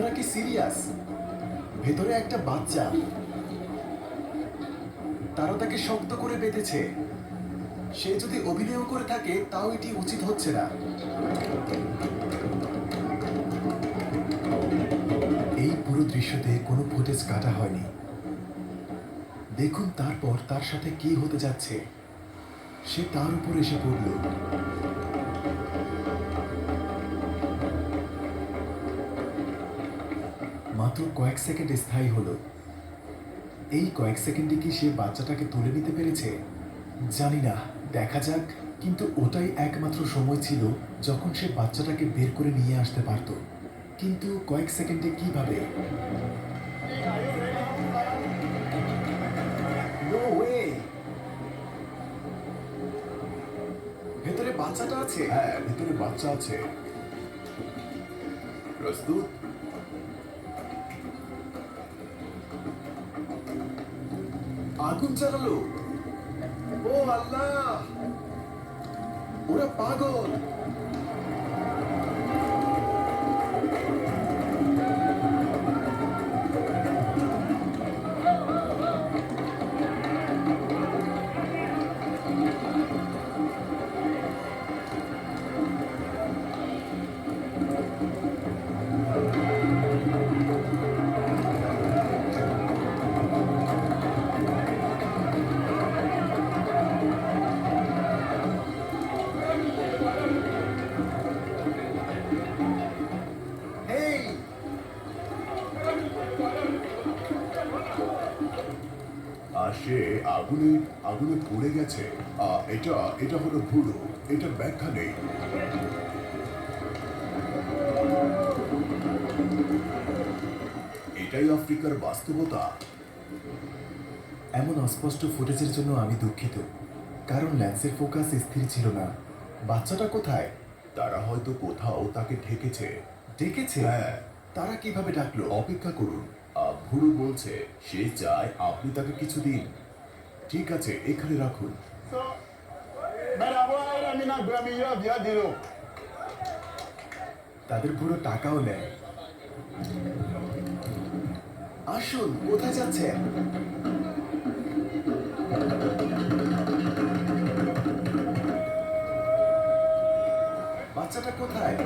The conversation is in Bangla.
আপনারা কি সিরিয়াস? ভেতরে একটা বাচ্চা। তারা তাকে শক্ত করে বেঁধেছে। সে যদি অভিনয় করে থাকে, তাও এটি উচিত হচ্ছে না। এই পুরো দৃশ্যতে কোনো ফুটেজ কাটা হয়নি। দেখুন তারপর তার সাথে কি হতে যাচ্ছে। সে তার উপর এসে পড়ল। মাত্র কয়েক সেকেন্ড স্থায়ী হলো। এই কয়েক সেকেন্ডে কি সে বাচ্চাটাকে তুলে নিতে পেরেছে? জানি না, দেখা যাক। কিন্তু ওটাই একমাত্র সময় ছিল যখন সে বাচ্চাটাকে বের করে নিয়ে আসতে পারত। কিন্তু কয়েক সেকেন্ডে কীভাবে? ভেতরে বাচ্চাটা আছে? হ্যাঁ ভেতরে বাচ্চা আছে। প্রস্তুত? আগুন চালালো। ও আল্লাহ! ওরা পাগল। সে আগুনে আগুনে পড়ে গেছে। এটা এটা হলো ভুলো এটা ব্যাখ্যা নেই। এটাই আফ্রিকার বাস্তবতা। এমন অস্পষ্ট ফুটেজের জন্য আমি দুঃখিত কারণ ল্যান্সের ফোকাস স্থির ছিল না। বাচ্চাটা কোথায়? তারা হয়তো কোথাও তাকে ঠেকেছে ডেকেছে? হ্যাঁ। তারা কীভাবে ডাকলো? অপেক্ষা করুন। আহ, বলছে সে চায় আপনি তাকে কিছু দিন। ঠিক আছে এখানে রাখুন. তাদের পুরো টাকাও নেয়। আসুন কোথায় যাচ্ছেন? বাচ্চাটা কোথায়?